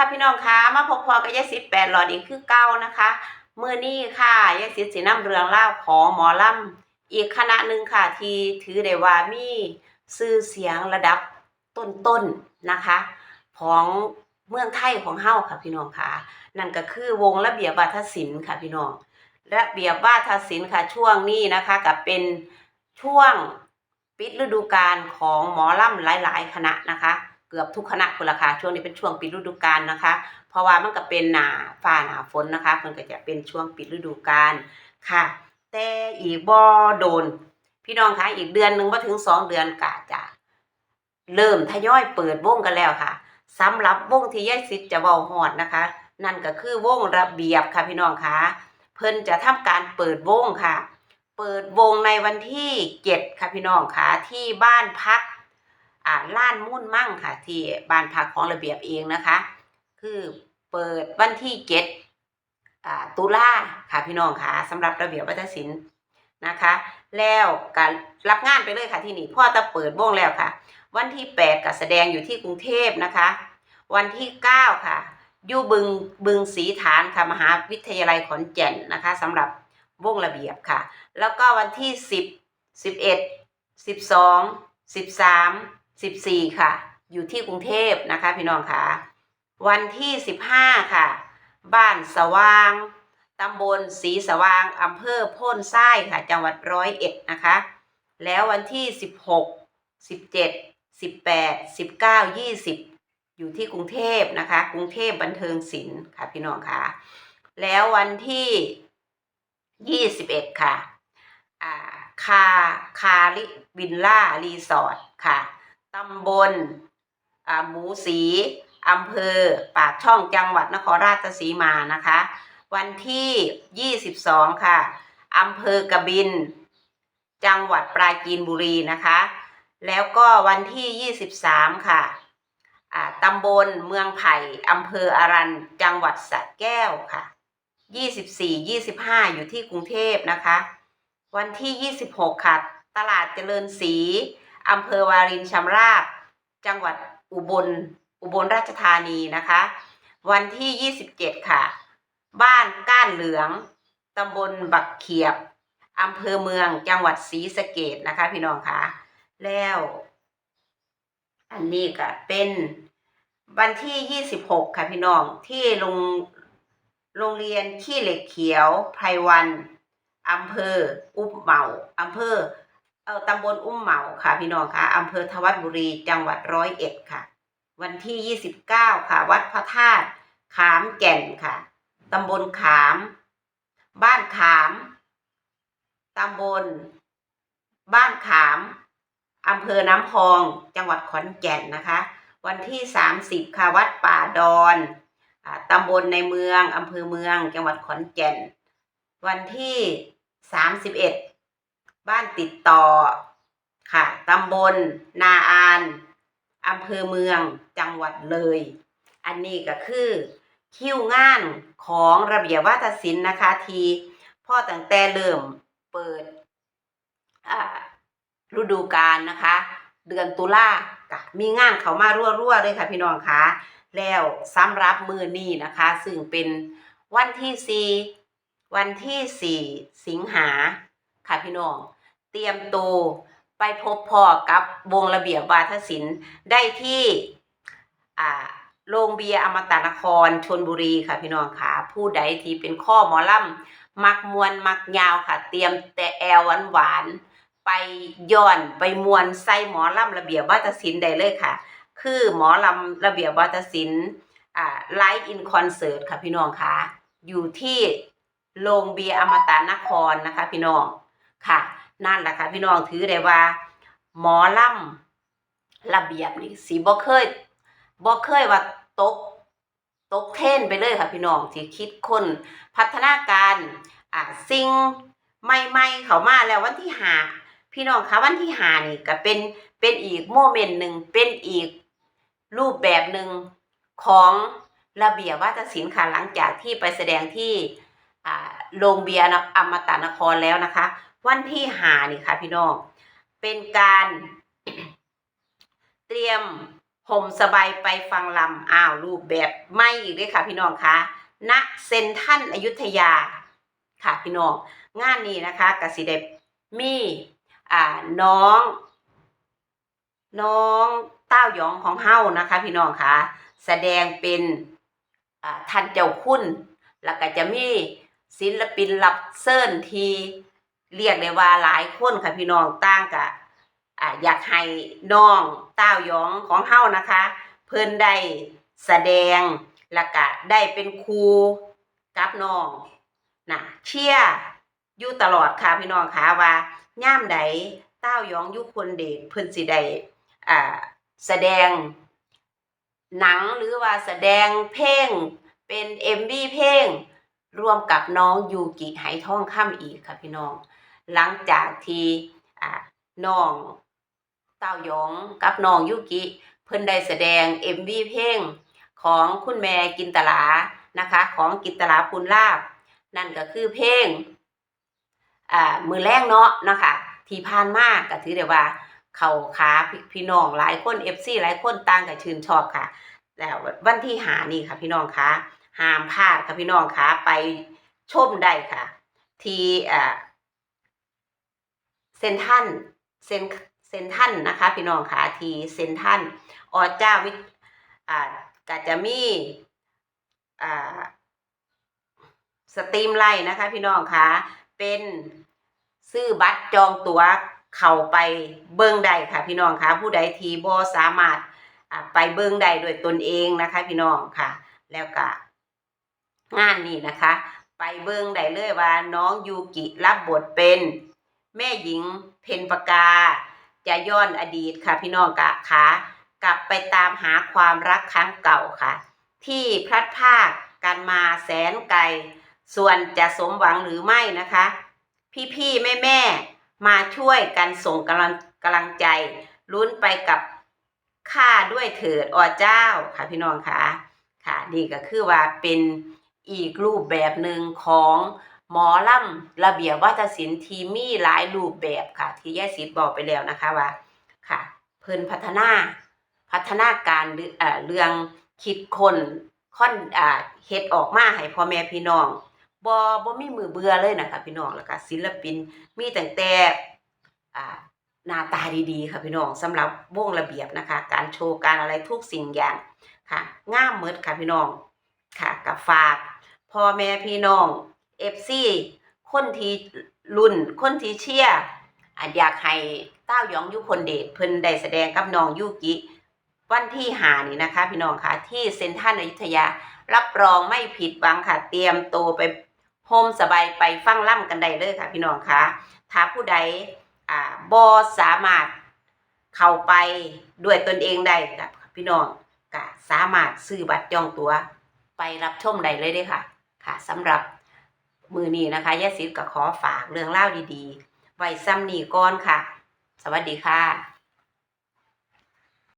ค่ะพี่น้องคะมาพบพอกับยายสิบแปดหลอดอีกคือเก้านะคะเมื่อนี้ค่ะยายสิบสีน้ำเรืองเล่าของหมอลำอีกคณะหนึ่งค่ะ ที่ถือได้ว่ามีชื่อเสียงระดับต้นๆนะคะ ของเมืองไทยของเฮาค่ะพี่น้องค่ะ นั่นก็คือวงระเบียบวาทศิลป์ค่ะพี่น้องระเบียบวาทศิลป์ค่ะช่วงนี้นะคะกับเป็นช่วงปิดฤดูกาลของหมอลำหลาย ๆ คณะนะคะ เกือบทุกคณะคนละคะช่วงนี้เป็นช่วงปิดฤดูกาลนะคะ เพราะว่ามันก็เป็นหนาฟ้าหนาฝนนะคะมันก็จะเป็นช่วงปิดฤดูกาลค่ะ แต่อีกบ่โดน พี่น้องคะอีกเดือนหนึ่งมาถึงสองเดือนกะจะเริ่มทยอยเปิดวงกันแล้วค่ะสำหรับวงที่ยายสิทธิ์จะเว้าฮอดนะคะ นั่นก็คือวงระเบียบค่ะพี่น้องคะเพิ่นจะทำการเปิดวงค่ะ เปิดวงในวันที่เจ็ดค่ะพี่น้องคะที่บ้านพัก ล้านมุ่นมั่งค่ะ ที่บ้านพักของระเบียบเองนะคะ คือเปิดวันที่เจ็ดอ่าตุลาค่ะพี่น้องค่ะสำหรับระเบียบวัฒนศิลป์นะคะ แล้วการรับงานไปเลยค่ะที่นี่พ่อจะเปิดวงแล้วค่ะ วันที่แปดก็แสดงอยู่ที่กรุงเทพนะคะ วันที่เก้าค่ะอยู่บึงบึงศรีฐานค่ะมหาวิทยาลัยขอนแก่นนะคะสำหรับวงระเบียบค่ะ แล้วก็วันที่สิบสิบเอ็ดสิบสองสิบสาม สิบสี่ค่ะ อยู่ที่กรุงเทพนะคะพี่น้องค่ะ วันที่สิบห้าค่ะ บ้านสว่างตำบลศรีสว่างอำเภอโพ่นทรายค่ะ จังหวัดร้อยเอ็ดนะคะ แล้ววันที่สิบหกสิบเจ็ดสิบแปดสิบเก้ายี่สิบอยู่ที่กรุงเทพนะคะ กรุงเทพบันเทิงศิลป์ค่ะพี่น้องค่ะ แล้ววันที่ยี่สิบเอ็ดค่ะ อ่า คา คาริวินล่ารีสอร์ทค่ะ ตำบลหมูสีอำเภอ ปากช่องจังหวัดนครราชสีมานะคะ วันที่ 22 ค่ะอำเภอกบิน จังหวัดปราจีนบุรีนะคะ แล้วก็วันที่ 23 ค่ะอ่าตำบลเมืองไผ่อำเภออารันจังหวัดสระแก้วค่ะ 24 25 อยู่ที่กรุงเทพนะคะ วันที่ 26 ค่ะ ตลาดเจริญศรี อำเภอวารินชำราบ จังหวัดอุบล อุบลราชธานีนะคะ วันที่ 27 ค่ะ บ้านก้านเหลืองตำบลบักเขียบอำเภอเมืองจังหวัดศรีสะเกดนะคะ พี่น้องคะแล้ว อันนี้ก็เป็นวันที่ 26 ค่ะพี่น้องที่โรงโรงเรียนขี้เหล็กเขียวไพรวันอำเภออุ้มเหมาอำเภอ ตำบลอุ้มเหมาค่ะพี่น้องค่ะอำเภอทวัดบุรีจังหวัดร้อยเอ็ดค่ะ วันที่ 29 ค่ะ วัดพระธาตุขามแก่นค่ะตำบลขาม บ้านขามตำบล บ้านขามอำเภอน้ำพอง จังหวัดขอนแก่นนะคะ วันที่ 30 ค่ะ วัดป่าดอนตำบลในเมืองอำเภอเมือง จังหวัดขอนแก่น วันที่ 31 บ้านติดต่อค่ะตำบล นาอานอำเภอเมืองจังหวัดเลย อันนี้ก็คือคิวงานของระเบียบวัฒศิลป์นะคะ ทีพ่อตั้งแต่เริ่มเปิดฤดูกาลนะคะ เดือนตุลากะมีงานเขามารั่วๆเลยค่ะพี่น้องคะแล้วสำหรับมือนี้นะคะ ซึ่งเป็นวันที่สี่วันที่สี่สิงหาค่ะพี่น้อง เตรียมตัวไปพบพ่อกับวงระเบียบวาทศิลป์ได้ที่โรงเบียร์อมตะนครชนบุรีค่ะพี่น้องค่ะ ผู้ใดที่เป็นข้อหมอลำมักมวนมักยาวค่ะ เตรียมแต่แอลหวานหวานไปย้อนไปมวนใส่หมอลำระเบียบวาทศิลป์ได้เลยค่ะ คือหมอลำระเบียบวาทศิลป์อ่าไลฟ์อินคอนเสิร์ตค่ะพี่น้องค่ะ อยู่ที่โรงเบียร์อมตะนครนะคะพี่น้องค่ะ นั่นแหละค่ะพี่น้องถือได้ว่า หมอลำระเบียบนี่สีบ่เคยบ่เคยว่าตกตกเทนไปเลยค่ะพี่น้องที่คิดคนพัฒนาการอ่าสิ่งใหม่ๆเข้ามาแล้ววันที่หาพี่น้องคะวันที่หานี่ก็เป็นเป็นอีกโมเมนต์หนึ่งเป็นอีกรูปแบบหนึ่งของระเบียบวัฒนศิลป์ค่ะหลังจากที่ไปแสดงที่โรงเบียร์อมตะนครแล้วนะคะ วันที่หานี่ค่ะพี่น้อง เป็นการ เตรียมห่มสบายไปฟังลำอ้าวรูปแบบไม่อีกเลยค่ะพี่น้องคะณเซนทันอยุธยาค่ะพี่น้อง งานนี้นะคะกสิเดมีอ่าน้อง น้องเต้าหยองของเฮานะคะ พี่น้องคะแสดงเป็นอ่าท่านเจ้าคุณแล้วก็จะมีศิลปินรับเซิร์นที เรียกได้ว่าหลายคนค่ะพี่น้องต่างกะอ่าอยากให้น้องเต้าหยองของเฮานะคะ เพิ่นได้แสดงแล้วก็ได้เป็นครูกับน้องนะเชียอยู่ตลอดค่ะพี่น้องค่ะว่าย่ามใดเต้ายองยุคนเดชเพิ่นสิได้อ่าแสดงหนังหรือว่าแสดงเพลงเป็น MV เพลงร่วมกับน้องยูกิไหทองคำอีกค่ะพี่น้อง หลังจากที่น้องเต้ายองกับน้องยูกิ เพิ่นได้แสดง MV เพลงของคุณแม่กินตลานะคะ ของกินตลาปุนลาบ นั่นก็คือเพลงมือแรงเนาะนะคะที่ผ่านมากก็ถือได้ว่า เขาขาพี่พี่น้องหลายคน FC หลายคนต่างก็ชื่นชอบค่ะ แล้ววันที่หานี่ค่ะ พี่น้องคะห้ามพลาดค่ะพี่น้องคะไปชมได้ค่ะ ที่อ่า เซนทันเซนเซนทันนะคะ พี่น้องคะทีเซนทันอเจ้าวิอ่าก็จะมีอ่าสตรีมไลน์นะคะ พี่น้องคะเป็นซื้อบัตรจองตั๋วเข้าไปเบิ่งได้ค่ะ พี่น้องคะผู้ใดทีบ่สามารถไปเบิ่งได้ด้วยตนเองนะคะ พี่น้องค่ะ แล้วก็งานนี้นะคะ ไปเบิ่งได้เลยว่าน้องยูกิรับบทเป็น แม่หญิงเพนปกา จะย้อนอดีตค่ะพี่น้องกะค่ะกลับไปตามหาความรักครั้งเก่าค่ะ ที่พลัดพากกันมาแสนไกล ส่วนจะสมหวังหรือไม่นะคะ พี่ๆแม่ๆมาช่วยกันส่งกำลังกำลังใจลุ้นไปกับข้าด้วยเถิดอเจ้าค่ะพี่น้องค่ะค่ะนี่ก็คือว่าเป็นอีกรูปแบบหนึ่งของ หมอลำระเบียบวัฒศิลป์ที่มีหลายรูปแบบค่ะ ที่แย่สิทธิ์บอกไปแล้วนะคะว่าค่ะ เพิ่นพัฒนาพัฒนาการเรื่องเอ่อเรื่องคิดคนค่อนอ่าเฮ็ดออกมาให้พ่อแม่พี่น้องบ่บ่มีมือเบื่อเลยนะคะพี่น้องแล้วก็ศิลปินมีตั้งแต่อ่าหน้าตาดีๆ ค่ะพี่น้องสำหรับวงระเบียบนะคะ การโชว์การอะไรทุกสิ่งอย่างค่ะงามหมดค่ะพี่น้องค่ะกับฝากพ่อแม่พี่น้อง FC คนที่รุ่น คนที่เชียร์อะอยากให้เต้ายองยุคนเดชเพิ่นได้แสดงกับน้องยูกิ วันที่หานี่นะคะ พี่น้องค่ะที่เซ็นทรัลอยุธยา รับรองไม่ผิดหวังค่ะ เตรียมตัวไปโฮมสบายไปฟังล่ำกันได้เลยค่ะ พี่น้องค่ะถ้าผู้ใดอ่าบอสามารถเข้าไปด้วยตนเองได้กับพี่น้องก็สามารถซื้อบัตรจองตัว ไปรับชมได้เลยด้อค่ะ ค่ะสำหรับ มือนี้นะคะยายศิทธ์ก็ขอฝากเรื่องเล่าดีๆ ไว้ซ้ำนี่ก่อนค่ะ สวัสดีค่ะ